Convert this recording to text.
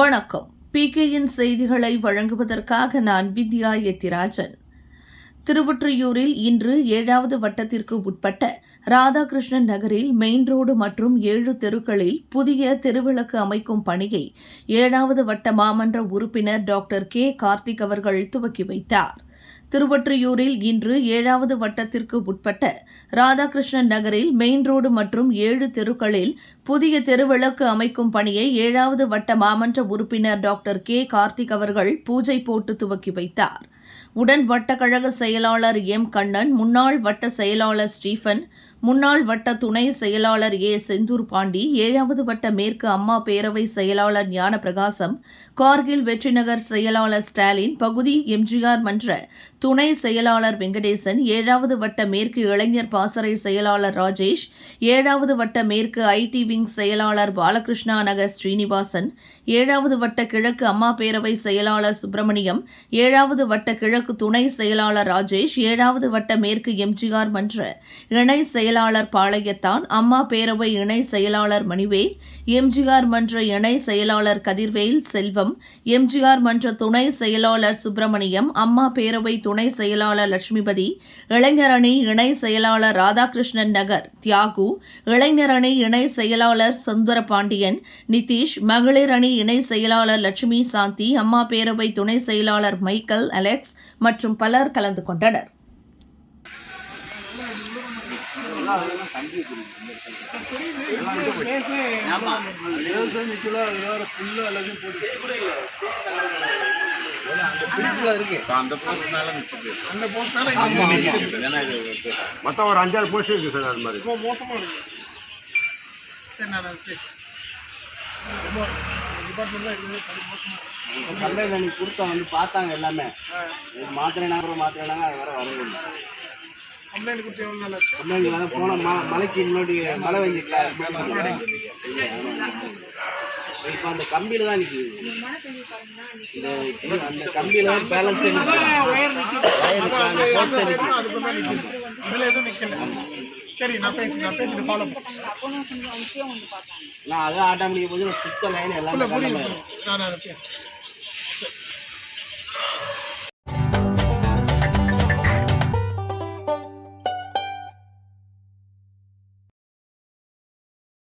வணக்கம். பிகேயின் செய்திகளை வழங்குவதற்காக நான் வித்யா எத்திராஜன். திருவொற்றியூரில் இன்று ஏழாவது வட்டத்திற்கு உட்பட்ட ராதாகிருஷ்ணன் நகரில் மெயின் ரோடு மற்றும் ஏழு தெருக்களில் புதிய தெருவிளக்கு அமைக்கும் பணியை ஏழாவது வட்ட மாமன்ற உறுப்பினர் டாக்டர் கே. கார்த்திக் அவர்கள் துவக்கி வைத்தார். திருவொற்றியூரில் இன்று ஏழாவது வட்டத்திற்கு உட்பட்ட ராதாகிருஷ்ணன் நகரில் மெயின் ரோடு மற்றும் ஏழு தெருக்களில் புதிய தெருவிளக்கு அமைக்கும் பணியை ஏழாவது வட்ட மாமன்ற உறுப்பினர் டாக்டர் கே கார்த்திக் அவர்கள் பூஜை போட்டு துவக்கி வைத்தார். உடன் வட்ட கழக செயலாளர் எம். கண்ணன் முன்னாள் வட்ட செயலாளர் ஸ்டீபன் முன்னாள் வட்ட துணை செயலாளர் ஏ. செந்தூர் பாண்டி ஏழாவது வட்ட மேற்கு அம்மா பேரவை செயலாளர் ஞானப்பிரகாசம் கார்கில் வெற்றிநகர் செயலாளர் ஸ்டாலின் பகுதி எம்ஜிஆர் மன்ற துணை செயலாளர் வெங்கடேசன் ஏழாவது வட்ட மேற்கு இளைஞர் பாசறை செயலாளர் ராஜேஷ் ஏழாவது வட்ட மேற்கு ஐடி விங் செயலாளர் பாலகிருஷ்ணா நகர் ஸ்ரீனிவாசன் ஏழாவது வட்ட கிழக்கு அம்மா பேரவை செயலாளர் சுப்பிரமணியம் ஏழாவது வட்ட கிழக்கு கிழக்கு துணை செயலாளர் ராஜேஷ் ஏழாவது வட்ட மேற்கு எம்ஜிஆர் மன்ற இணை செயலாளர் பாளையத்தான் அம்மா பேரவை இணை செயலாளர் மணிவேல் எம்ஜிஆர் மன்ற இணை செயலாளர் கதிர்வேல் செல்வம் எம்ஜிஆர் மன்ற துணை செயலாளர் சுப்பிரமணியம் அம்மா பேரவை துணை செயலாளர் லட்சுமிபதி இளைஞர் அணி இணை செயலாளர் ராதாகிருஷ்ணன் நகர் தியாகு இளைஞர் அணி இணை செயலாளர் சுந்தர பாண்டியன் நிதிஷ் மகளிர் அணி இணை செயலாளர் லட்சுமி சாந்தி அம்மா பேரவை துணை செயலாளர் மைக்கேல் அலெக்ஸ் மற்றும் பலர் கலந்து கொண்டனர். மொத்தம் ஒரு அஞ்சாறு போஸ்ட் இருக்கு சார் அது மாதிரி. ரொம்ப மோசமாக இருக்கு சரி நான் அதை பேசுகிறேன் ரொம்ப டிபார்ட்மெண்ட்லாம் இருக்குது படி மோசமாக கம்பெனியில் அன்னைக்கு கொடுத்தோம் வந்து பார்த்தாங்க எல்லாமே. இது மாத்திரைனா அப்புறம் மாத்திரைனாங்க அது வர வரவே இல்லை. கம்ப்ளைண்ட் கொடுத்து எவ்வளோ நாள் தான் போன மலைக்கு முன்னாடி மழை வெஞ்சிக்கல இப்போ அந்த கம்பியில் தான் நிற்கிது அந்த கம்பியில் தான் பேலன்ஸ் சரி நான் பேசி நான் பேசிட்டு ஃபாலோ நான் அதான் ஆட்டோமேட்டிக் போது சுத்த லைன் எல்லாமே. நான் அதை பேசுகிறேன்